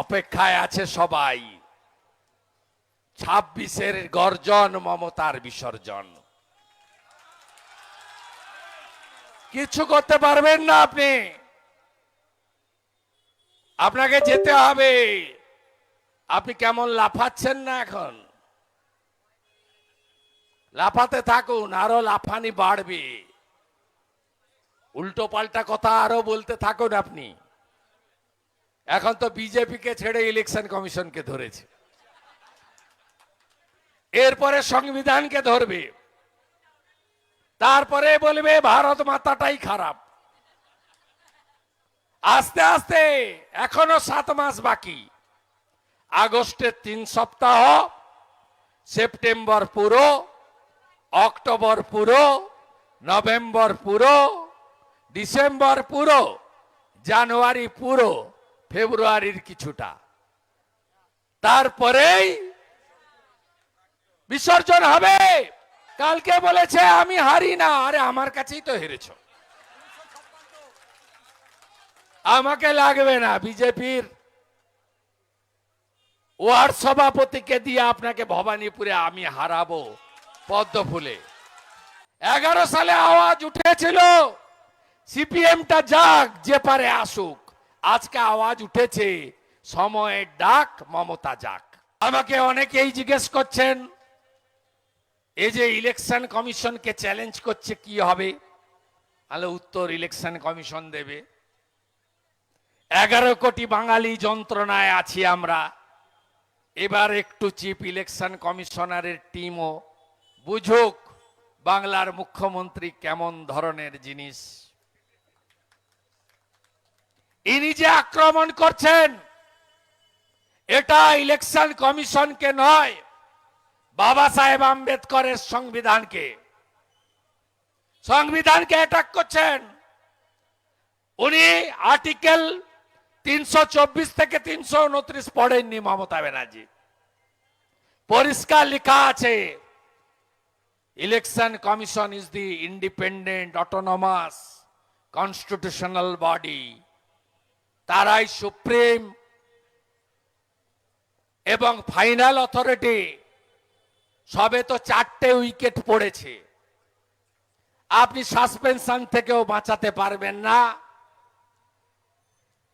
অপেক্ষায় আছে সবাই। ছাব্বিশের গর্জন মমতার বিসর্জন। কিছু করতে পারবেন না আপনি। আপনাকে যেতে হবে। আপনি কেমন লাফাচ্ছেন না এখন? লাফাতে থাকুন, আরও লাফানি বাড়বে। উল্টো পাল্টা কথা আরও বলতে থাকুন আপনি। এখন তো বিজেপিকে ছেড়ে ইলেকশন কমিশনকে ধরেছে। এরপরে সংবিধানকে ধরবে। তারপরে বলবে, ভারত মাতাটাই খারাপ। আস্তে আস্তে, এখনও সাত মাস বাকি। আগস্টের তিন সপ্তাহ, সেপ্টেম্বর পুরো, অক্টোবর পুরো, নভেম্বর পুরো, ডিসেম্বর পুরো, জানুয়ারি পুরো। ফেব্রুয়ারির কিছুটা। তারপরেই বিসর্জন হবে। কালকে বলেছে, আমি হারি না। আরে, আমার কাছেই তো হেরেছ। আমাকে লাগবে না। বিজেপির ওয়ার্ড সভাপতিকে দিয়ে আপনাকে ভবানীপুরে আমি হারাবো পদ্ম ফুলে এগারো সালে আওয়াজ উঠেছিল, সিপিএমটা যাক, যে পারে আসুক। আজকে আওয়াজ উঠেছে, সময়ের ডাক মমতা যাক। আমাকে অনেকেই জিজ্ঞেস করছেন, এই যে ইলেকশন কমিশনকে চ্যালেঞ্জ করছে কি হবে? তাহলে উত্তর ইলেকশন কমিশন দেবে। এগারো কোটি বাঙালি যন্ত্রণায় আছি আমরা। এবার একটু চিফ ইলেকশন কমিশনারের টিমও বুঝুক, বাংলার মুখ্যমন্ত্রী কেমন ধরনের জিনিস। ইনি যে আক্রমণ করছেন, এটা ইলেকশন কমিশনকে নয়, বাবা সাহেব আম্বেদকরের সংবিধানকে। সংবিধানকে অ্যাটাক করছেন। উনি আর্টিকেল তিনশো চব্বিশ থেকে তিনশো উনত্রিশ পড়েননি মমতা ব্যানার্জি। পরিষ্কার লেখা আছে, election commission is the independent autonomous constitutional body তারাই সুপ্রিম এবং ফাইনাল অথরিটি। সবে তো চারটে উইকেট পড়েছে। আপনি সাসপেনশন থেকেও বাঁচাতে পারবেন না।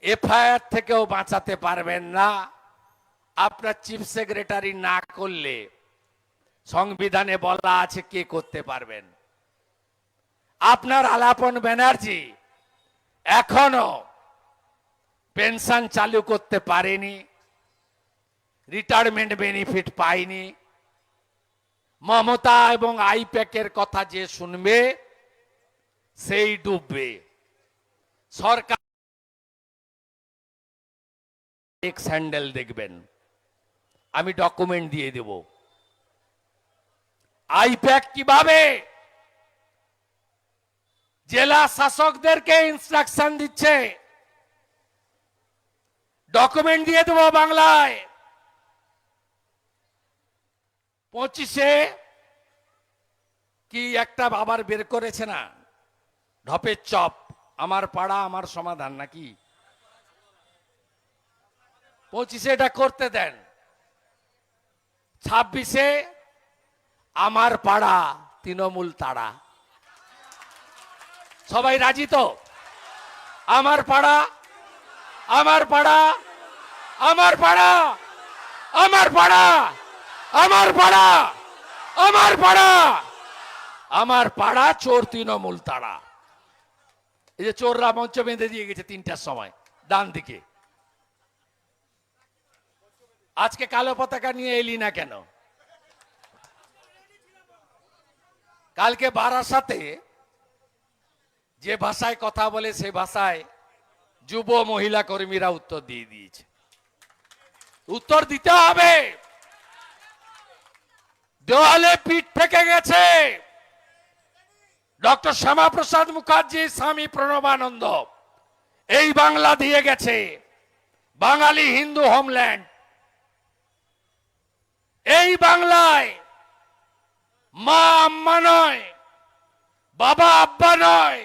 এফআইআর থেকেও বাঁচাতে পারবেন না। আপনার চিফ সেক্রেটারি না করলে সংবিধানে বলা আছে কে করতে পারবেন। আপনার আলাপন ব্যানার্জি এখনও পেনশন চালু করতে পারেনি রিটায়ারমেন্ট বেনিফিট পায়নি মমতা এবং আইপ্যাকের কথা যে শুনবে, সেই ডুববে। সরকার এক্স হ্যান্ডেল দেখবেন, আমি ডকুমেন্ট দিয়ে দেব। আইপ্যাক কীভাবে? জেলা শাসকদেরকে ইনস্ট্রাকশন দিচ্ছে। ডকুমেন্ট দিয়ে দেবো বাংলায়। পঁচিশে কি একটা বাবার বের করেছে না? ঢপের চপ। আমার পাড়া, আমার সমাধান নাকি? পঁচিশে এটা করতে দেন। ছাব্বিশে আমার পাড়া, তৃণমূল তাড়া। সবাই রাজি তো? আমার পাড়া আমার পাড়া আমার পাড়া আমার পাড়া আমার পাড়া আমার পাড়া আমার পাড়া চোর তৃণমূল তাড়া এই যে চোররা মঞ্চ বেঁধে দিয়ে গেছে তিনটার সময়, ডান দিকে। আজকে কালো পতাকা নিয়ে এলি না কেন? কালকে বারাসাতে যে ভাষায় কথা বলে সে ভাষায় যুব মহিলা কর্মীরা উত্তর দিয়ে দিয়েছে। উত্তর দিতে হবে। দেওয়ালে পিঠ থেকে গেছে। ডক্টর শ্যামাপ্রসাদ মুখার্জি, স্বামী প্রণবানন্দ, এই বাংলা দিয়ে গেছে। বাঙালি হিন্দু হোমল্যান্ড এই বাংলায় মা আম্মা নয়, বাবা আব্বা নয়,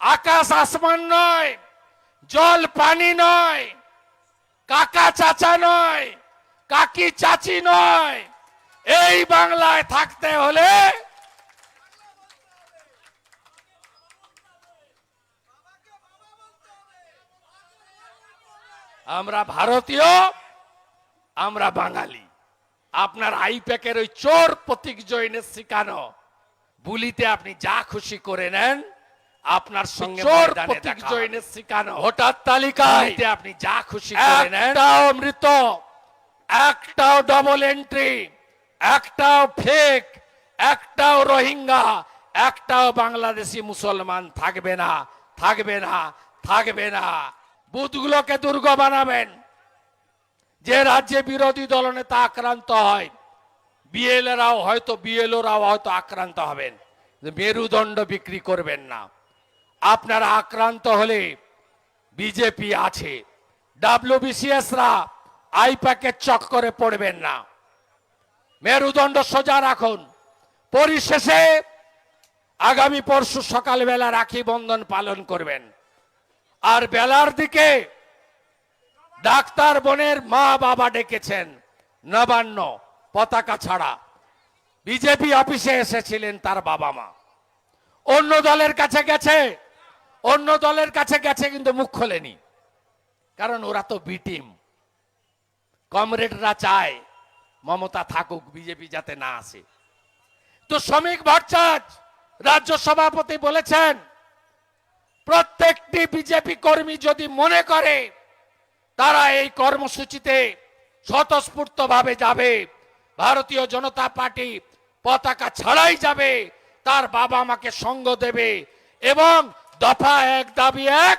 আকাশ আসমান নয় জল পানি নয়, কাকা চাচা নয়, কাকি চাচি নয়। এই বাংলায় থাকতে হলে আমরা ভারতীয়, আমরা বাঙালি। আপনার আইপ্যাকের ওই চোর প্রতীক জৈনের শিখানো বুলিতে আপনি যা খুশি করে নেন আপনার সঙ্গে ভোটার তালিকায় আপনি যা খুশি একটাও মৃত একটাও ডবল এন্ট্রি একটাও ফেক একটাও রোহিঙ্গা একটাও বাংলাদেশি মুসলমান থাকবে না থাকবে না থাকবে না। বুথগুলোকে দুর্গ বানাবেন। যে রাজ্যে বিরোধী দলনেতা আক্রান্ত হয় বিএলএরাও হয়তো বিএলওরাও হয়তো আক্রান্ত হবেন। মেরুদণ্ড বিক্রি করবেন না। আপনারা আক্রান্ত হলে বিজেপি আছে। ডাব্লিউবিসিএসরা আইপ্যাকের চক্করে পড়বেন না। মেরুদণ্ড সোজা রাখুন। পরিশেষে আগামী পরশু সকালবেলা রাখি বন্ধন পালন করবেন। আর বেলার দিকে ডাক্তার বোনের মা বাবা ডেকেছেন, নবান্ন পতাকা ছাড়া। বিজেপি অফিসে এসেছিলেন তার বাবা মা। অন্য দলের কাছে গেছে অন্য দলের কাছে গেছে কিন্তু মুখ খোলেনি। কারণ ওরা তো বি টিম কমরেডরা চায় মমতা থাকুক বিজেপি যাতে না আসে। তো শ্রমিক ভট্টাচ রাজ্য সভাপতি বলেছেন, প্রত্যেকটি বিজেপি কর্মী যদি মনে করে, তারা এই কর্মসূচিতে স্বতঃস্ফূর্ত ভাবে যাবে। ভারতীয় জনতা পার্টি পতাকা ছাড়াই যাবে, তার বাবা মাকে সঙ্গ দেবে এবং দফা এক, দাবি এক।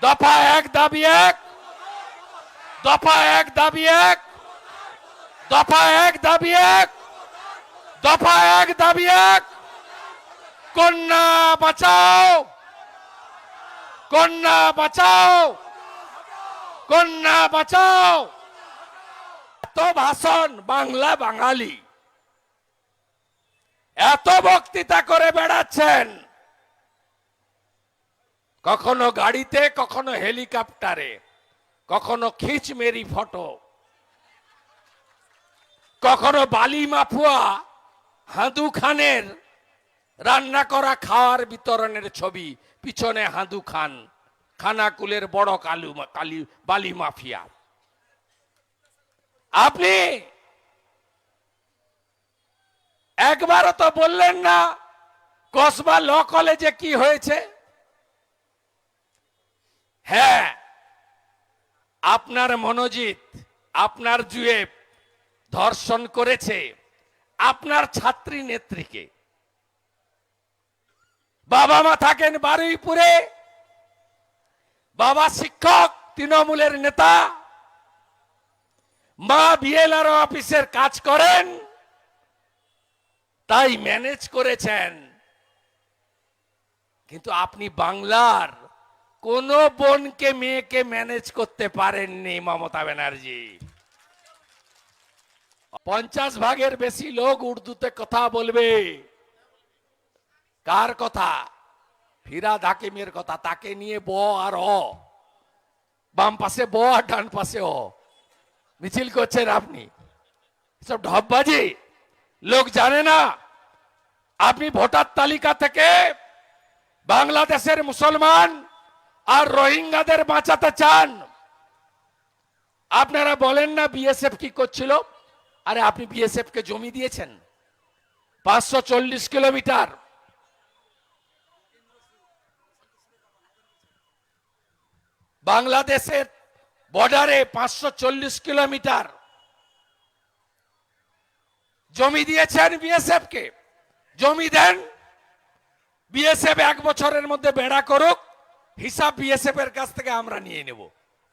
দফা এক, দাবি এক। দফা এক, দাবি এক। দফা এক, দাবি এক। দফা এক, দাবি এক। কন্যা বাঁচাও। কন্যা বাঁচাও। কন্যা বাঁচাও। এত ভাষণ বাংলা বাঙালি। এত বক্তৃতা করে বেড়াচ্ছেন। কখনো গাড়িতে, কখনো হেলিকপ্টারে, কখনো খিচমেরি ফটো, কখনো বালি মাফুয়া হাঁদু খানের রান্না করা খাওয়ার বিতরণের ছবি, পিছনে হাঁদু খান খানাকুলের বড় কালু কালি, বালি মাফিয়া। আপনি একবারও তো বললেন না, কসবা ল কলেজে কি হয়েছে? হ্যাঁ আপনার মনোজিৎ, আপনার জুয়েব ধর্ষণ করেছে আপনার ছাত্রী নেত্রীকে। বাবা মা থাকেন বারুইপুরে, বাবা শিক্ষক তৃণমূলের নেতা, মা বিএলআর অফিসের কাজ করেন, তাই ম্যানেজ করেছেন। কিন্তু আপনি বাংলার কোন বোনকে, মেয়েকে ম্যানেজ করতে পারেননি মমতা ব্যানার্জি। পঞ্চাশ ভাগের বেশি লোক উর্দুতে কথা বলবে। কার কথা? ফিরাদ হাকিমের কথা। তাকে নিয়ে ব আর অ। বাম পাশে ব আর ডান পাশে অ। মিছিল করছেন আপনি। সব ঢপবাজি? লোক জানে না। আপনি ভোটার তালিকা থেকে বাংলাদেশের মুসলমান আর রোহিঙ্গাদের বাঁচাতে চান। আপনারা বলেন না বিএসএফ কি করছিল? আরে আপনি বিএসএফ কে জমি দিয়েছেন। পাঁচশো চল্লিশ কিলোমিটার। বাংলাদেশের বর্ডারে পাঁচশো চল্লিশ কিলোমিটার। জমি দিয়েছেন বিএসএফ কে জমি দেন। বিএসএফ এক বছরের মধ্যে বেড়া করুক। হিসাব বিএসএফ এর কাছ থেকে আমরা নিয়ে নেব।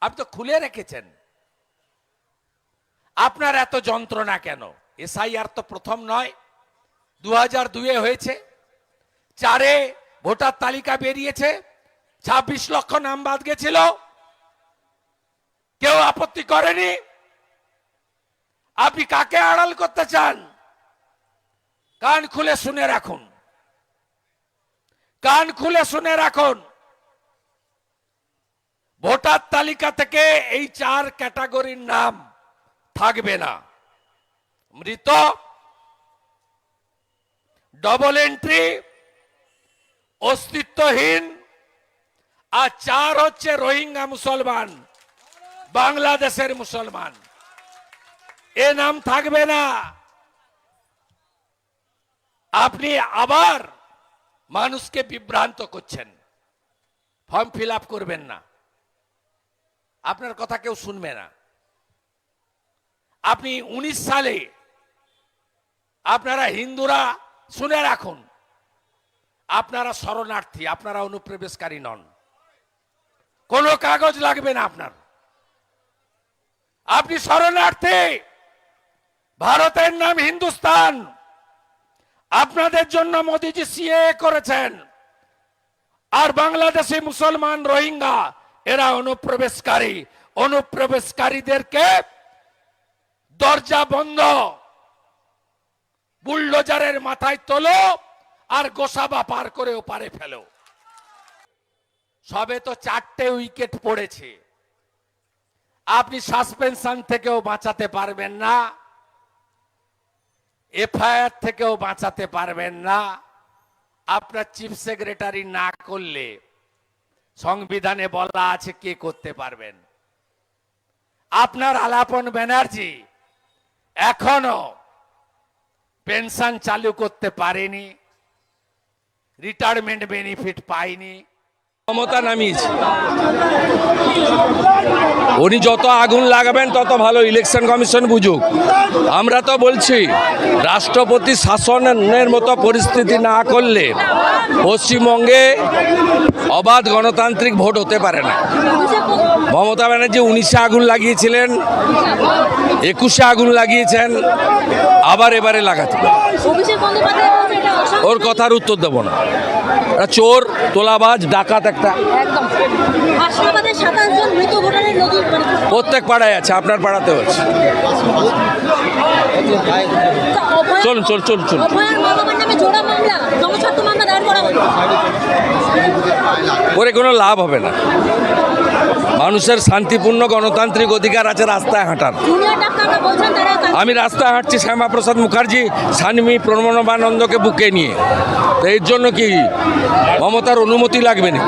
আপনি তো খুলে রেখেছেন। আপনার এত যন্ত্রণা কেন? এসআইআর তো প্রথম নয় দু হাজার দুয়ে হয়েছে, চারে ভোটার তালিকা বেরিয়েছে, ছাব্বিশ লক্ষ নাম বাদ গেছিল, কেউ আপত্তি করেনি। আপনি কাকে আড়াল করতে চান? কান খুলে শুনে রাখুন। কান খুলে শুনে রাখুন। ভোটার তালিকা থেকে এই চার ক্যাটাগরির নাম থাকবে না। মৃত ডবল এন্ট্রি অস্তিত্বহীন, আর চার হচ্ছে রোহিঙ্গা মুসলমান, বাংলাদেশের মুসলমান। এ নাম থাকবে না। আপনি আবার মানুষকে বিভ্রান্ত করছেন। ফর্ম ফিল করবেন না। আপনার কথা কেউ শুনবে না। আপনি উনিশ সালে আপনারা হিন্দুরা শুনে রাখুন, আপনারা শরণার্থী, আপনারা অনুপ্রবেশকারী নন। কোনো কাগজ লাগবে না আপনার। আপনি শরণার্থী, ভারতের নাম হিন্দুস্তান। আপনাদের জন্য মোদিজি সিএ করেছেন। আর বাংলাদেশি মুসলমান রোহিঙ্গা এরা অনুপ্রবেশকারী। অনুপ্রবেশকারীদেরকে দরজা বন্ধ, বুলডোজারের মাথায় তোলো আর গোসাবা পার করে ওপারে ফেলো। সবে তো চারটে উইকেট পড়েছে। আপনি সাসপেনশন থেকেও বাঁচাতে পারবেন না। এফআইআর থেকেও বাঁচাতে পারবেন না। আপনার চিফ সেক্রেটারি না করলে সংবিধানে বলা আছে কে করতে পারবেন। আপনার আলাপন ব্যানার্জি এখনও পেনশন চালু করতে পারেনি রিটায়ারমেন্ট বেনিফিট পায়নি ক্ষমতা নামিয়েছে। উনি যত আগুন লাগাবেন, তত ভালো ইলেকশন কমিশন বুঝুক। আমরা তো বলছি, রাষ্ট্রপতি শাসনের মতো পরিস্থিতি না করলে পশ্চিমবঙ্গে অবাধ গণতান্ত্রিক ভোট হতে পারে না। মমতা ব্যানার্জি উনিশে আগুন লাগিয়েছিলেন, একুশে আগুন লাগিয়েছেন, আবার এবারে লাগাতে ওর কথার উত্তর দেবো না। চোর তোলাবাজ ডাকাত একটা। প্রত্যেক পাড়ায় আছে আপনার পাড়াতেও আছে চলুন চল চল চল করে কোনো লাভ হবে না। মানুষের শান্তিপূর্ণ গণতান্ত্রিক অধিকার আছে রাস্তায় হাঁটার। আমি রাস্তায় হাঁটছি শ্যামাপ্রসাদ মুখার্জি সানমি প্রণবানন্দকে বুকে নিয়ে। তো এর জন্য কি মমতার অনুমতি লাগবে না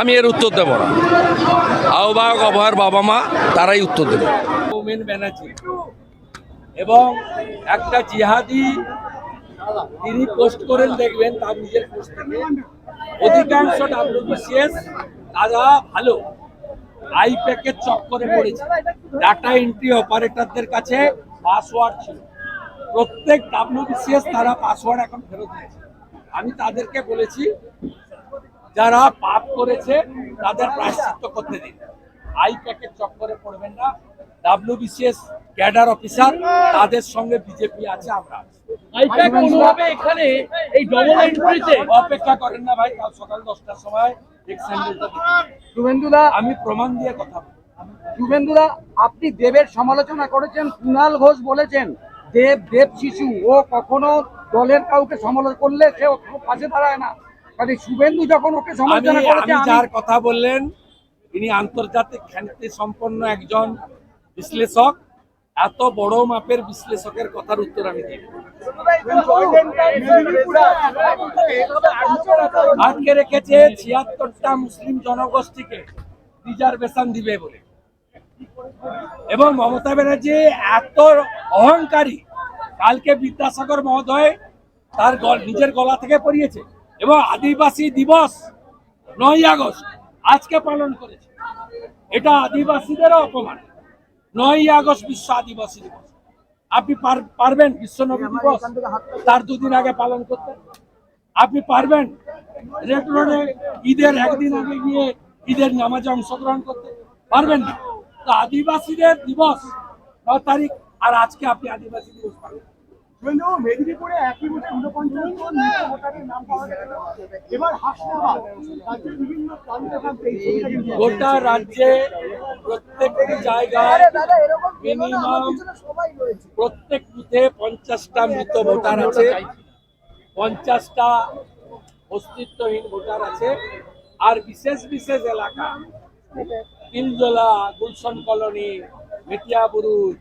আমি এর উত্তর দেব না। আহ্বায়ক অভয়ের বাবা মা তারাই উত্তর দেবে। ব্যানার্জি। এবং একটা জিহাদি তিনি পোস্ট করেন, দেখবেন তার নিজের পোস্ট থেকে। অধিকাংশ ডাব্লিউবিসিএস ভালো। পড়েছে। ডাটা এন্ট্রি অপারেটরদের কাছে পাসওয়ার্ড ছিল। প্রত্যেক ডাব্লিউবিসিএস তারা পাসওয়ার্ড এখন ফেরত দিয়েছে। আমি তাদেরকে বলেছি, যারা পাপ করেছে তাদের প্রায়শ্চিত্ত করতে দিন। আই প্যাকেট চক্করে পড়বেন না। ডাব্লিউবিসিএস ক্যাডার অফিসার তাদের সঙ্গে বিজেপি আছে আমরা আছি। এখানে এই ডবল এন্ট্রিতে অপেক্ষা করেন না ভাই কাল সকাল দশটার সময় আমি প্রমাণ দিয়ে কথা শুভেন্দুদা আপনি দেবের সমালোচনা করেছেন কুণাল ঘোষ বলেছেন দেব দেব শিশু ও কখনো দলের কাউকে সমালোচনা করলে সে পাশে দাঁড়ায় না। কাজে শুভেন্দু যখন ওকে সমালোচনা করেছে যার কথা বললেন তিনি আন্তর্জাতিক খ্যাতি সম্পন্ন একজন বিশ্লেষক। এত বড় মাপের বিশ্লেষকের কথার উত্তর আমি দিই আটকে রেখেছে ছিয়াত্তরটা মুসলিম জনগোষ্ঠীকে রিজার্ভেশন দিবে বলে। এবং মমতা ব্যানার্জি এত অহংকারী, কালকে বিদ্যাসাগর মহোদয় তার নিজের গলা থেকে পড়িয়েছে এবং আদিবাসী দিবস নয় আগস্ট আজকে পালন করেছে। এটা আদিবাসীদেরও অপমান। নয় আগস্ট বিশ্ব আদিবাসী দিবস। আপনি পারবেন বিশ্ব নবী দিবস? তার দুদিন আগে পালন করতে। আপনি পারবেন? রেড রোডে ঈদের একদিন আগে গিয়ে ঈদের নামাজে অংশগ্রহণ করতে। পারবেন না? তো আদিবাসীদের দিবস ন তারিখ আর আজকে আপনি আদিবাসী দিবস পালন করবেন। মেদিনীপুরে একই বুথে ঊনপঞ্চাশ জন ভোটারের নাম পাওয়া গেছে এবার হাসনাবাদ রাজ্যের বিভিন্ন প্রান্তে গোটা রাজ্যে প্রত্যেকটি জায়গায় মিনিমাম প্রত্যেক বুথে পঞ্চাশটা মৃত ভোটার আছে। পঞ্চাশটা অস্তিত্বহীন ভোটার আছে। আর বিশেষ বিশেষ এলাকা তিলজলা গুলশন কলোনি মেটিয়াবুরুজ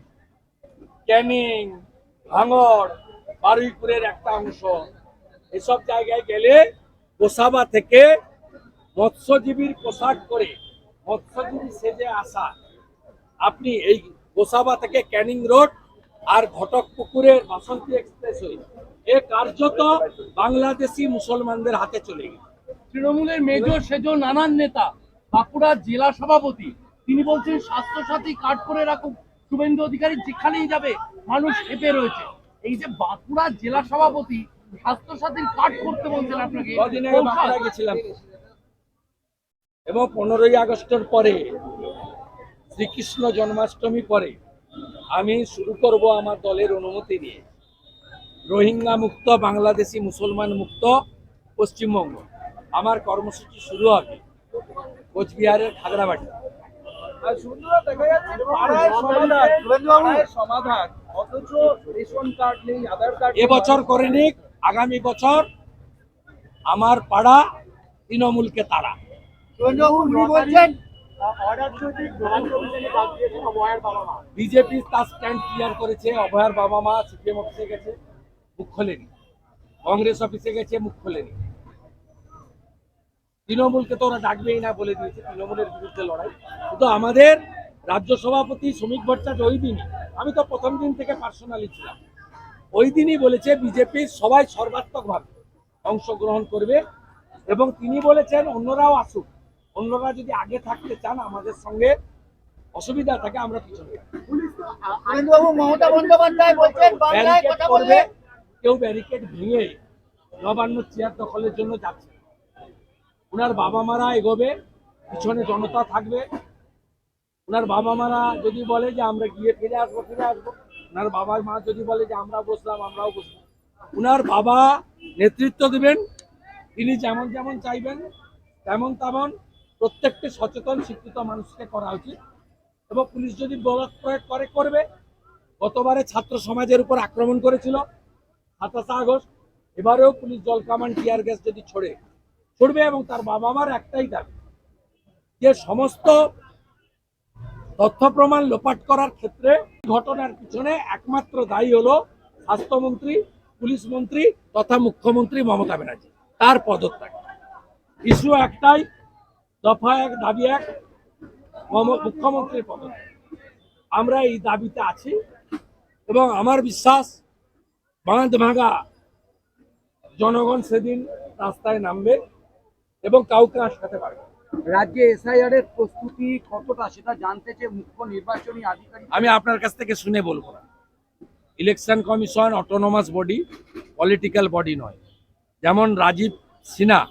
ক্যানিং ভাঙড়, বারুইপুরের একটা অংশ। এসব জায়গায় গেলে গোসাবা থেকে মৎস্যজীবীর পোশাক করে মৎস্যজীবী সেজে আসা। আপনি এই গোসাবা থেকে ক্যানিং রোড আর ঘটক পুকুরের বাসন্তী এক্সপ্রেস হয়ে এ কার্যত বাংলাদেশি মুসলমানদের হাতে চলে গেছে। তৃণমূলের মেজর সেজ নানান নেতা বাঁকুড়ার জেলা সভাপতি, তিনি বলছেন, স্বাস্থ্যসাথী কার্ড করে রাখুন শুভেন্দু অধিকারী যেখানেই যাবে মানুষ খেপে রয়েছে। এই যে বাঁকুড়ার জেলা সভাপতি স্বাস্থ্যসাথীর কার্ড করতে বলছেন আপনাকে। বাঁকুড়া গেছিলাম। এবং পনেরোই আগস্টের পরে শ্রীকৃষ্ণ জন্মাষ্টমী পরে আমি শুরু করব আমার দলের অনুমতি নিয়ে। রোহিঙ্গা মুক্ত বাংলাদেশি মুসলমান মুক্ত পশ্চিমবঙ্গ। আমার কর্মসূচি শুরু হবে কোচবিহারের খাগড়াবাড়ি এবছর করে নিক আগামী বছর আমার পাড়া তৃণমূলকে তারা বিজেপি তার স্ট্যান্ড ক্লিয়ার করেছে অভয়ার বাবা মা সিপিএম অফিসে গেছে মুখ খোলেনি। কংগ্রেস অফিসে গেছে মুখ খোলেনি। তৃণমূলকে তো ওরা ডাকবেই না বলে দিয়েছে তৃণমূলের বিরুদ্ধে লড়াই। কিন্তু আমাদের রাজ্য সভাপতি শ্রমিক ভট্টাচার্য ওই দিনই আমি তো প্রথম দিন থেকে পার্সোনালি ছিলাম ওই দিনই বলেছে বিজেপির সবাই সর্বাত্মকভাবে অংশগ্রহণ করবে এবং তিনি বলেছেন অন্যরাও আসুক অন্যরা যদি আগে থাকতে চান আমাদের সঙ্গে অসুবিধা থাকে আমরা পিছনে। মমতা বন্দ্যোপাধ্যায় বলছেন কেউ ব্যারিকেড ভেঙে নবান্ন চেয়ার দখলের জন্য যাচ্ছে। ওনার বাবা মারা এগোবে, পিছনে জনতা থাকবে। ওনার বাবা মারা যদি বলে যে আমরা গিয়ে ফিরে আসব ফিরে আসব। ওনার বাবার মা যদি বলে যে আমরা বসলাম, আমরাও বসবো ওনার বাবা নেতৃত্ব দেবেন, তিনি যেমন যেমন চাইবেন, তেমন তেমন প্রত্যেকটি সচেতন, শিক্ষিত মানুষকে করা উচিত। এবং পুলিশ যদি বলৎ প্রয়োগ করে, করবে। গতবারে ছাত্র সমাজের উপর আক্রমণ করেছিল সাতাশে আগস্ট। এবারেও পুলিশ জল কামান, টিয়ার গ্যাস যদি ছড়ে ছড়বে এবং তার বাবা মার একটাই দাবি, যে সমস্ত তথ্য প্রমাণ লোপাট করার ক্ষেত্রে ঘটনার পিছনে একমাত্র দায়ী হলো স্বাস্থ্যমন্ত্রী, পুলিশ মন্ত্রী তথা মুখ্যমন্ত্রী মমতা ব্যানার্জি, তার পদত্যাগ। ইস্যু একটাই, দফা এক, দাবি এক মুখ্যমন্ত্রীর পদত্যাগ। আমরা এই দাবিতে আছি এবং আমার বিশ্বাস, বাঁধ ভাঙা জনগণ সেদিন রাস্তায় নামবে। এবং কাউকে আটকাতে পারবে। রাজ্যে এসআইআর এর প্রস্তুতি কতটা সেটা জানতে চেয়ে মুখ্য নির্বাচনী আধিকারিক আমি আপনার কাছ থেকে শুনে বলব না। Election commission autonomous body political body নয়। যেমন রাজীব সিনহা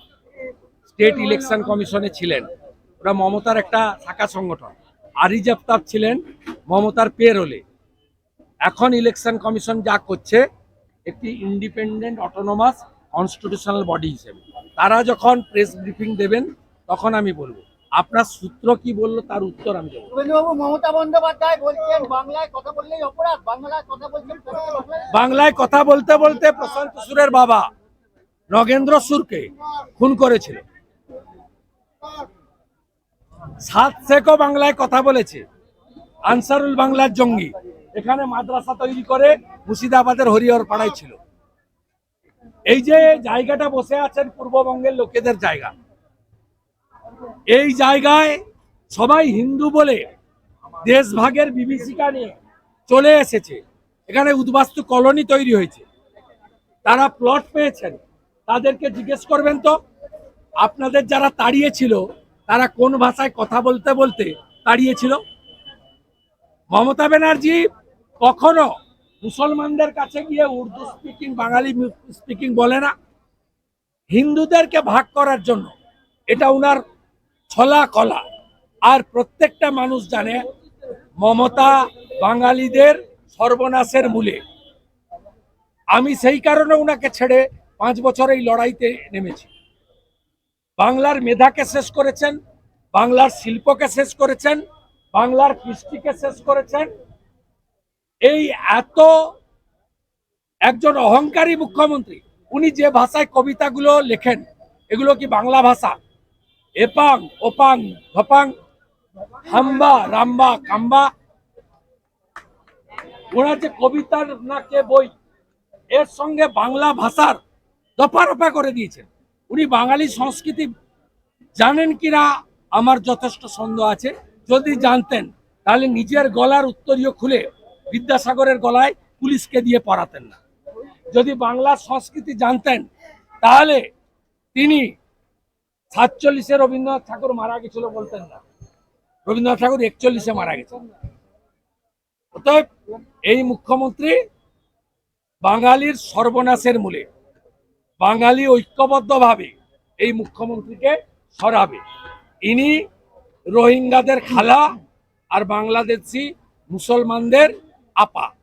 স্টেট ইলেকশন কমিশনে ছিলেন। ওরা মমতার একটা শাখা সংগঠন। আরিজ আফতাব ছিলেন মমতার পেরোলে এখন ইলেকশন কমিশন যা করছে একটি ইন্ডিপেন্ডেন্ট অটোনোমাস কনস্টিটিউশনাল বডি হিসেবে। তারা যখন প্রেস ব্রিফিং দেবেন তখন আমি বলব। আপনার সূত্র কি বলল তার উত্তর আমি দেবো। মমতা বন্দ্যোপাধ্যায় বলছেন বাংলায় কথা বললেই অপরাধ বাংলায় কথা বলছেন বাংলায় বাংলায় কথা বলতে বলতে প্রশান্ত সুরের বাবা নগেন্দ্র সুরকে খুন করেছিল। সাত শেখও বাংলায় কথা বলেছে। আনসারুল বাংলার জঙ্গি। এখানে মাদ্রাসা তৈরি করে মুর্শিদাবাদের হরিহর পাড়ায় ছিল। এই যে জায়গাটা বসে আছেন পূর্ববঙ্গের লোকেদের জায়গা, এই জায়গায় সবাই হিন্দু বলে দেশভাগের বিভীষিকা নিয়ে চলে এসেছে। এখানে উদ্বাস্তু কলোনি তৈরি হয়েছে। তারা প্লট পেয়েছেন। তাদেরকে জিজ্ঞেস করবেন তো, আপনাদের যারা তাড়িয়েছিল, তারা কোন ভাষায় কথা বলতে বলতে তাড়িয়েছিল? মমতা ব্যানার্জি কখনো মুসলমানদের কাছে গিয়ে উর্দু স্পিকিং বাঙালি স্পিকিং বলে না। হিন্দুদেরকে ভাগ করার জন্য এটা উনার ছলা কলা। আর প্রত্যেকটা মানুষ জানে, মমতা বাঙালিদের সর্বনাশের মূলে। আমি সেই কারণে উনাকে ছেড়ে পাঁচ বছর এই লড়াইতে নেমেছি। বাংলার মেধাকে শেষ করেছেন, বাংলার শিল্পকে শেষ করেছেন, বাংলার কৃষ্টিকে শেষ করেছেন এই এত একজন অহংকারী মুখ্যমন্ত্রী, উনি যে ভাষায় কবিতাগুলো লেখেন, এগুলো কি বাংলা ভাষা? এপাং, ওপাং, ধপাং, হাম্বা, রাম্বা, কাম্বা। ওনার যে কবিতার না কে বই, এর সঙ্গে বাংলা ভাষার দফা রফা করে দিয়েছেন। উনি বাঙালি সংস্কৃতি জানেন কিনা, আমার যথেষ্ট সন্দেহ আছে। যদি জানতেন, তাহলে নিজের গলার উত্তরীয় খুলে বিদ্যাসাগরের গলায় পুলিশকে দিয়ে পড়াতেন না। যদি বাংলার সংস্কৃতি জানতেন, তাহলে তিনি সাতচল্লিশে রবীন্দ্রনাথ ঠাকুর মারা গেছিল বলতেন না। রবীন্দ্রনাথ ঠাকুর একচল্লিশে মারা গেছেন। অতএব এই মুখ্যমন্ত্রী বাঙালির সর্বনাশের মূলে, বাঙালি ঐক্যবদ্ধভাবে এই মুখ্যমন্ত্রীকে সরাবে। ইনি রোহিঙ্গাদের খালা আর বাংলাদেশি মুসলমানদের apa?